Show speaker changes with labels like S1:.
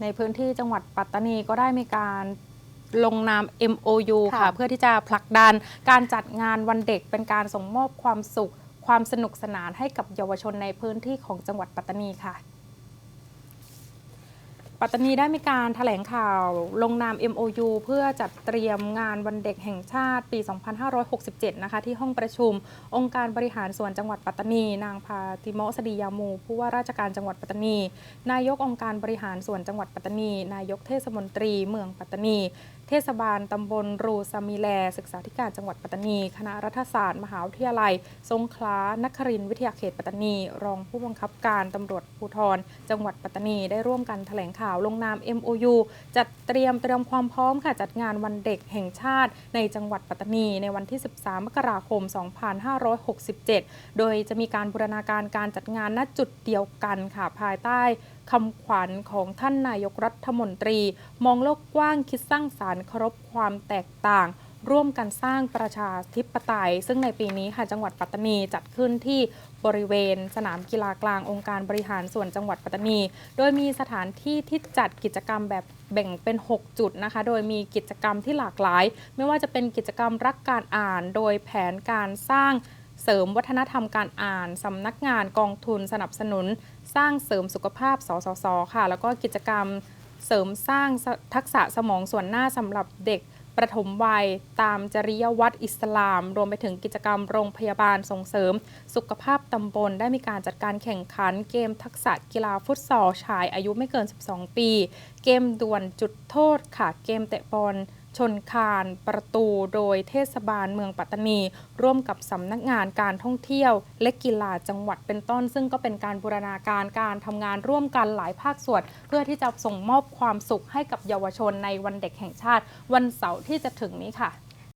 S1: ในพื้นที่จังหวัดปัตตานีก็ได้มีการลงนาม MOU ค่ะ
S2: ค่ะ
S1: เพื่อที่จะผลักดันการจัดงานวันเด็กเป็นการส่งมอบความสุข ความสนุกสนานให้กับเยาวชนในพื้นที่ของจังหวัดปัตตานีค่ะ ปัตตานีได้มีการถแถลงข่าวลงนาม MOU เพื่อจัดเตรียมงานวันเด็กแห่งชาติปี 2567 นะคะ ที่ห้องประชุมองค์การบริหารส่วนจังหวัดปัตตานี นางพาติโมสดียามู ผู้ว่าราชการจังหวัดปัตตานี นายกองค์การบริหารส่วนจังหวัดปัตตานี นายกเทศมนตรีเมืองปัตตานี เทศบาลตำบลรูซามิแล ศึกษาธิการจังหวัดปัตตานี คณะรัฐศาสตร์ มหาวิทยาลัยสงขลานครินทร์วิทยาเขตปัตตานี รองผู้บังคับการตำรวจภูธรจังหวัดปัตตานีได้ร่วมกันแถลงข่าวลงนาม MOU จัดเตรียมเตรียมความพร้อมค่ะจัดงานวันเด็กแห่งชาติ ในจังหวัดปัตตานี ในวันที่ 13 มกราคม 2567 โดยจะมีการบูรณาการการจัดงานณจุดเดียวกันค่ะภายใต้คำขวัญของท่านนายกรัฐมนตรี มองโลกกว้างคิดสร้างสารรค์เคารพความแตกต่าง ร่วมกันสร้างประชาธิปไตย ซึ่งในปีนี้ค่ะจังหวัดปัตตานีจัดขึ้นที่บริเวณ สนามกีฬากลางองค์การบริหารส่วนจังหวัดปัตตานี โดยมีสถานที่ที่จัดกิจกรรมแบบแบ่งเป็น 6 จุดนะคะ โดยมีกิจกรรมที่หลากหลาย ไม่ว่าจะเป็นกิจกรรมรักการอ่าน โดยแผนการสร้างเสริมวัฒนธรรมการอ่าน สำนักงานกองทุนสนับสนุน สร้างเสริมสุขภาพสสสค่ะ แล้วก็กิจกรรมเสริมสร้างทักษะสมองส่วนหน้าสำหรับเด็ก ประถมวัยตามจริยวัตรอิสลาม รวมไปถึงกิจกรรมโรงพยาบาลส่งเสริม สุขภาพตำบลได้มีการจัดการแข่งขันเกมทักษะกีฬาฟุตซอลชายอายุไม่เกิน 12 ปี เกมดวลจุดโทษค่ะเกมเตะบอล ชนคานประตูโดยเทศบาลเมืองปัตตานี ร่วมกับสำนักงานการท่องเที่ยว และกีฬาจังหวัดเป็นต้น ซึ่งก็เป็นการบูรณาการการทำงานร่วมกันหลายภาคส่วน เพื่อที่จะส่งมอบความสุขให้กับเยาวชนในวันเด็กแห่งชาติ วันเสาร์ที่จะถึงนี้ค่ะ